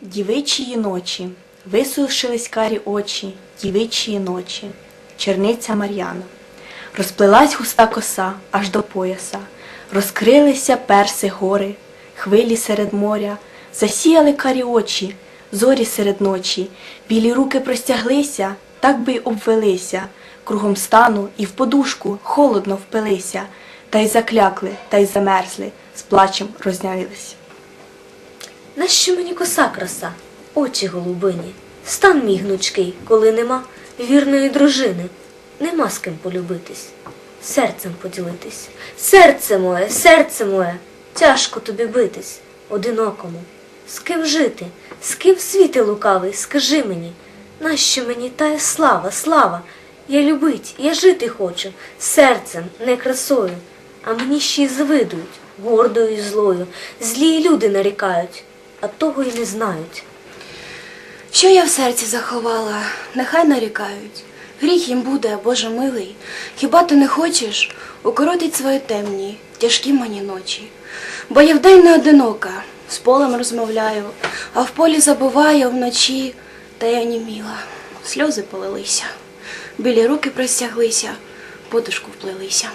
Дівичії ночі, висушились карі очі, дівичії ночі, черниця Мар'яна. Розплилась густа коса аж до пояса, розкрилися перси гори, хвилі серед моря, засіяли карі очі, зорі серед ночі, білі руки простяглися, так би й обвелися, кругом стану і в подушку холодно впилися, та й заклякли, та й замерзли, з плачем рознялись. Нащо мені коса краса, очі голубині, стан мій гнучкий, коли нема вірної дружини, нема з ким полюбитись, серцем поділитись. Серце моє, серце моє, тяжко тобі битись, одинокому. З ким жити, з ким світи лукавий, скажи мені, нащо мені тая слава, слава? Я любить, я жити хочу, серцем, не красою, а мені ще й завидують, гордою і злою. Злі люди нарікають, а того й не знають. Що я в серці заховала, нехай нарікають. Гріх їм буде, Боже милий. Хіба ти не хочеш укоротить свої темні, тяжкі мені ночі? Бо я вдень не одинока, з полем розмовляю, а в полі забуваю вночі, та я німіла, сльози полилися, білі руки простяглися, подушку вплелися.